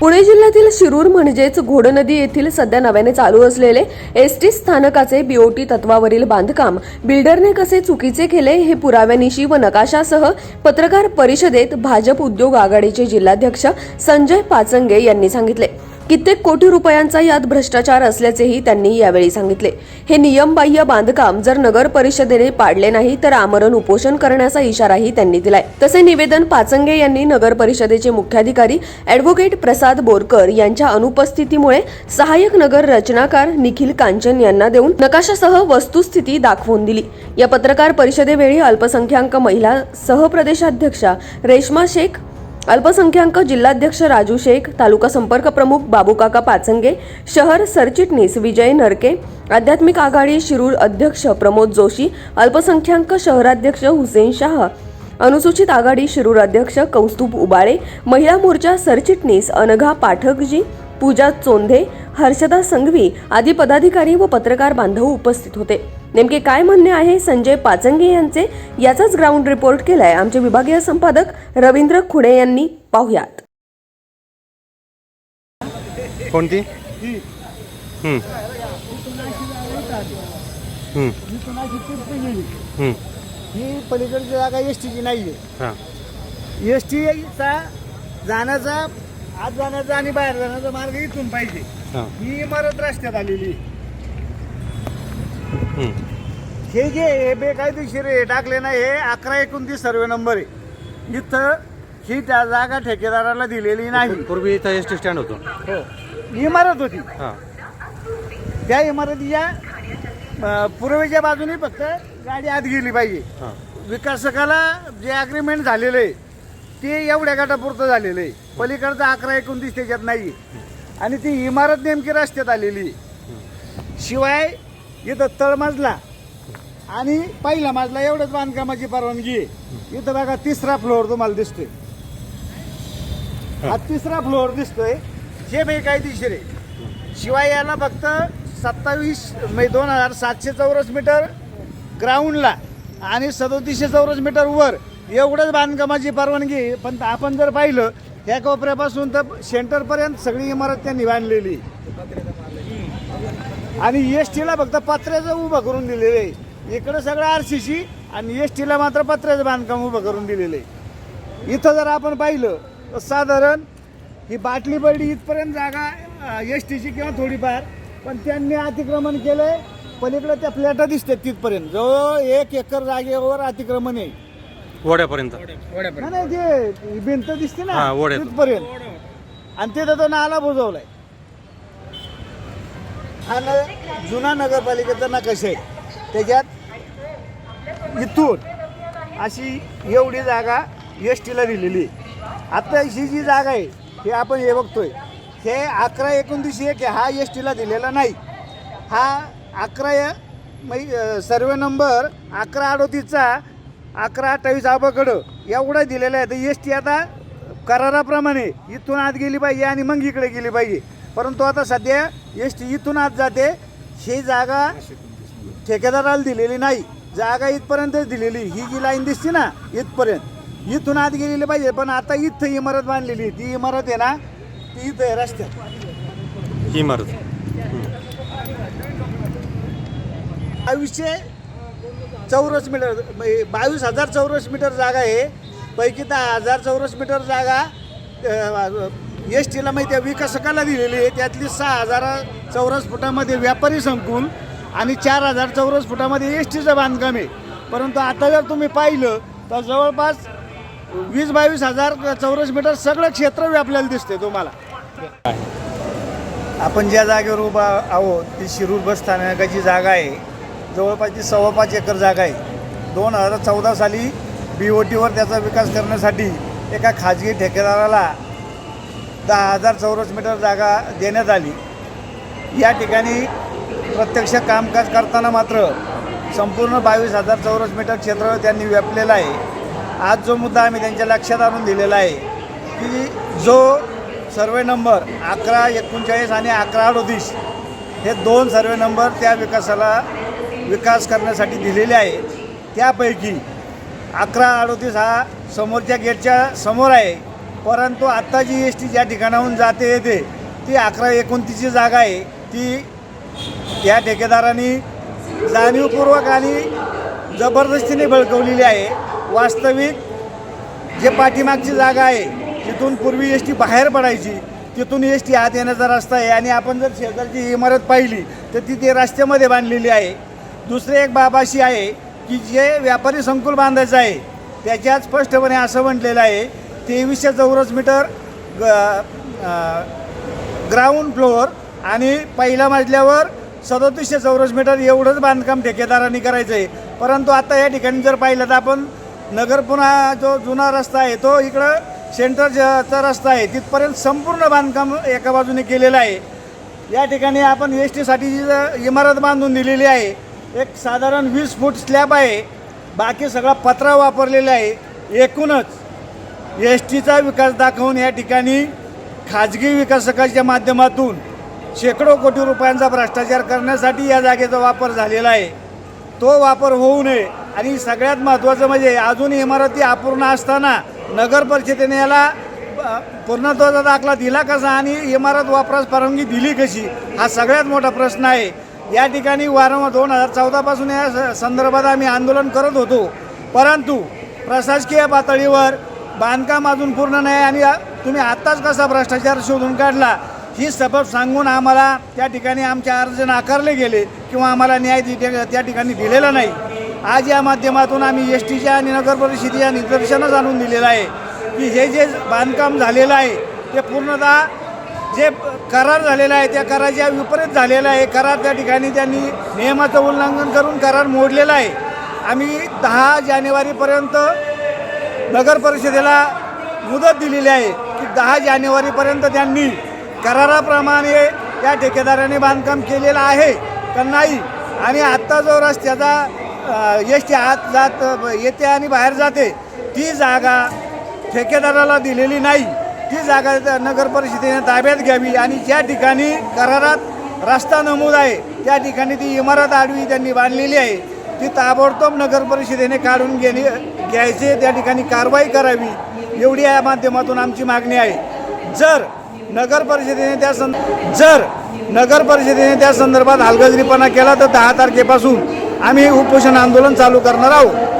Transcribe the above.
पुणे जिल्ह्यातील शिरूर म्हणजेच घोडनदी येथील सध्या नव्याने चालू असलेले एस टी स्थानकाचे बीओटी तत्वावरील बांधकाम बिल्डरने कसे चुकीचे केले हे पुराव्यानिशी व नकाशासह पत्रकार परिषदेत भाजप उद्योग आघाडीचे जिल्हाध्यक्ष संजय पाचंगे यांनी सांगितले. कित्येक कोटी रुपयांचा यात भ्रष्टाचार असल्याचेही त्यांनी यावेळी सांगितले. हे नियमबाह्य बांधकाम जर नगर परिषदेने पाडले नाही तर आमरण उपोषण करण्याचा इशाराही त्यांनी दिलाय. तसे निवेदन पाचंगे यांनी नगर परिषदेचे मुख्याधिकारी अॅडव्होकेट प्रसाद बोरकर यांच्या अनुपस्थितीमुळे सहाय्यक नगर रचनाकार निखिल कांचन यांना देऊन नकाशासह वस्तुस्थिती दाखवून दिली. या पत्रकार परिषदेवेळी अल्पसंख्याक महिला सहप्रदेशाध्यक्षा रेश्मा शेख अल्पसंख्याक जिल्हाध्यक्ष राजू शेख तालुका संपर्क प्रमुख बाबूकाका पाचंगे शहर सरचिटणीस विजय नरके आध्यात्मिक आघाडी शिरूर अध्यक्ष प्रमोद जोशी अल्पसंख्याक शहराध्यक्ष हुसेन शाह अनुसूचित आघाडी शिरूर अध्यक्ष कौस्तुभ उबाळे महिला मोर्चा सरचिटणीस अनघा पाठकजी पूजा चोंधे हर्षदा संघवी आदी पदाधिकारी व पत्रकार बांधव उपस्थित होते. नेमके काय म्हणणे आहे संजय पाचंगे यांचे? याचाच ग्राउंड रिपोर्ट केलाय आमचे विभागीय संपादक रवींद्र खुडे यांनी. पाहुयात. कोणती? हं. हं. हं. ही पलीकडची जागा एस टीची नाही हां. आहे एस टीचा जाण्याचा आत जाण्याचा आणि बाहेर जाण्याचा मार्ग इथून पाहिजे. हां. ही इमारत रस्त्यात आलेली. हं. हे जे हे बेकायदेशीर हे टाकले ना हे अकरा एकोणतीस सर्वे नंबर आहे. इथं ही त्या जागा ठेकेदाराला दिलेली नाही. पूर्वी इथं एस टी स्टँड होतो. हो. इमारत होती. हां. त्या इमारतीच्या अं, पूर्वेच्या बाजूने फक्त गाडी आत गेली पाहिजे. हां. विकासकाला जे अग्रीमेंट झालेलं आहे ते एवढ्या गटापुरतं झालेलं आहे. पलीकडचं अकरा एकोणतीस त्याच्यात नाही आणि ती इमारत नेमकी रस्त्यात आलेली. शिवाय इथं तळमजला आणि पहिला मजला एवढंच बांधकामाची परवानगी आहे. इथं बघा तिसरा फ्लोअर तुम्हाला दिसतोय. हा तिसरा फ्लोअर दिसतोय. जे बेकायदेशीर आहे. शिवाय याला फक्त सत्तावीस मे दोन हजार सातशे चौरस मीटर ग्राउंडला आणि सदोतीसशे चौरस मीटर वर एवढंच बांधकामाची परवानगी आहे. पण आपण जर पाहिलं या कोपऱ्यापासून तर सेंटरपर्यंत सगळी इमारत त्यांनी बांधलेली. आहे. आणि एस टीला फक्त पत्र्याचं उभं करून दिलेलं. आहे इकडं सगळं आर सी सी आणि एस टीला मात्र पत्र्याचं बांधकाम उभं करून दिलेलं. आहे इथं जर आपण पाहिलं तर साधारण ही बाटली बर्डी इथपर्यंत जागा एस टीची किंवा थोडीफार पण त्यांनी अतिक्रमण केलं आहे पलीकडे त्या फ्लॅटा दिसतात तिथपर्यंत. जवळ एक एकर जागेवर अतिक्रमण आहे. वड्यापर्यंत. नाही, नाही ते ही भिंत दिसते ना हा, ओढ्यात. तिथपर्यंत. आणि तिथं तो नाला बुजवलाय. हा न जुना नगरपालिकेचा नकाशा आहे. त्याच्यात इथून अशी एवढी जागा एस टीला दिलेली आहे. आता ही जी जागा आहे हे आपण हे बघतोय. हे अकरा एकोणतीस एक आहे हा एस टीला दिलेला नाही. हा अकरा सर्वे नंबर अकरा अडोतीसचा अकरा अठ्ठावीस आबाकडं एवढा दिलेला आहे. तर एस टी आता कराराप्रमाणे इथून आत गेली पाहिजे आणि मग इकडे गेली पाहिजे. परंतु आता सध्या एस टी इथून आत जाते. ही जागा ठेकेदाराला दिलेली नाही. जागा इथपर्यंतच दिलेली. ही जी लाईन दिसते ना इथपर्यंत. इथून आत गेलेली पाहिजे पण आता इथं इमारत बांधलेली. ती इमारत आहे ना ती इथं आहे रस्त्यात. इमारत. बावीसशे चौरस मीटर बावीस हजार चौरस मीटर जागा आहे. पैकी दहा हजार चौरस मीटर जागा एस टीला माहिती आहे विकासकाला दिलेली आहे. त्यातली सहा हजार चौरस फुटामध्ये व्यापारी संकुल आणि चार हजार चौरस फुटामध्ये एस टीचं बांधकाम आहे. परंतु आता जर तुम्ही पाहिलं तर जवळपास वीस बावीस हजार चौरस मीटर सगळं क्षेत्र व्यापलेलं दिसते तुम्हाला. आपण ज्या जागेवर उभा आहोत ती शिरूर बस स्थानकाची जागा आहे. जवळपास जी सव्वा पाच एकर जागा आहे. दोन हजार चौदा साली बी ओ टीवर त्याचा विकास करण्यासाठी एका खाजगी ठेकेदाराला दहा हजार चौरस मीटर जागा देण्यात आली. या ठिकाणी प्रत्यक्ष कामकाज करताना मात्र संपूर्ण बावीस हजार चौरस मीटर क्षेत्र त्यांनी व्यापलेलं आहे. आज जो मुद्दा आम्ही त्यांच्या लक्षात आणून दिलेला आहे की जो सर्वे नंबर अकरा एकोणचाळीस आणि अकरा अडोतीस हे दोन सर्वे नंबर त्या विकासाला विकास करण्यासाठी दिलेले आहे. त्यापैकी अकरा अडोतीस हा समोरच्या गेटच्या समोर आहे. परंतु आत्ता जी एस टी ज्या ठिकाणाहून जाते येते ती अकरा एकोणतीसची जागा आहे. ती या ठेकेदारांनी जाणीवपूर्वक आणि जबरदस्तीने बळकवलेली आहे. वास्तविक जे पाठीमागची जागा आहे तिथून पूर्वी एस टी बाहेर पडायची तिथून एस टी आत येण्याचा रस्ता आहे. आणि आपण जर शेजारची इमारत पाहिली तर ती ते रस्त्यामध्ये बांधलेली आहे. दुसरे एक बाब अशी आहे की जे व्यापारी संकुल बांधायचं आहे त्याच्यात स्पष्टपणे असं म्हटलेलं आहे तेवीसशे चौरस मीटर ग ग्राउंड फ्लोअर आणि पहिल्या मजल्यावर सदोतीसशे चौरस मीटर एवढंच बांधकाम ठेकेदारांनी करायचं आहे. परंतु आता या ठिकाणी जर पाहिलं तर आपण नगर पुन्हा जो जुना रस्ता आहे तो इकडं सेंटरचा रस्ता आहे तिथपर्यंत संपूर्ण बांधकाम एका बाजूने केलेलं आहे. या ठिकाणी आपण एस टीसाठी जी इमारत बांधून दिलेली आहे. एक साधारण वीस फूट स्लॅब आहे. बाकी सगळा पत्रा वापरलेला आहे. एकूणच एस टीचा विकास दाखवून या ठिकाणी खाजगी विकासकाच्या माध्यमातून शेकडो कोटी रुपयांचा भ्रष्टाचार करण्यासाठी या जागेचा वापर झालेला आहे. तो वापर होऊ नये. आणि सगळ्यात महत्त्वाचं म्हणजे अजून इमारती अपूर्ण असताना नगर परिषदेने याला पूर्णत्वाचा दाखला दिला कसा आणि इमारत वापरास परवानगी दिली कशी? हा सगळ्यात मोठा प्रश्न आहे. या ठिकाणी वारंवार दोन हजार चौदापासून या स- संदर्भात आम्ही आंदोलन करत होतो. परंतु प्रशासकीय पातळीवर बांधकाम अजून पूर्ण नाही आणि तुम्ही आत्ताच कसा भ्रष्टाचार शोधून काढला ही सबब सांगून आम्हाला त्या ठिकाणी आमचे अर्ज नाकारले गेले किंवा आम्हाला न्याय त्या ठिकाणी दिलेला नाही. आज या माध्यमातून आम्ही एस टीच्या आणि नगर परिषदेच्या निदर्शनच आणून दिलेलं आहे की हे जे बांधकाम झालेलं आहे ते पूर्णतः जे करार झालेला आहे त्या कराराच्या विपरीत झालेला आहे करार त्या ठिकाणी त्यांनी नियमाचं उल्लंघन करून करार मोडलेला आहे. आम्ही दहा जानेवारीपर्यंत नगर परिषदेला मुदत दिलेली आहे की दहा जानेवारीपर्यंत त्यांनी कराराप्रमाणे त्या ठेकेदाराने बांधकाम केलेलं आहे का नाही? आणि आत्ता जो रस्त्याचा एस टी आत जात येते आणि बाहेर जाते ती जागा ठेकेदाराला दिलेली नाही. ती जागा नगर परिषदेने ताब्यात घ्यावी आणि ज्या ठिकाणी करारात रस्ता नमूद आहे त्या ठिकाणी ती इमारत आडवी त्यांनी बांधलेली आहे. ती ताबडतोब नगर परिषदेने काढून घेणे घ्यायचे त्या ठिकाणी कारवाई करावी एवढी या माध्यमातून आमची मागणी आहे. जर नगर परिषदेने त्या सं जर नगर परिषदेने त्या संदर्भात हलगजरीपणा केला तर दहा तारखेपासून आम्ही उपोषण आंदोलन चालू करणार आहोत.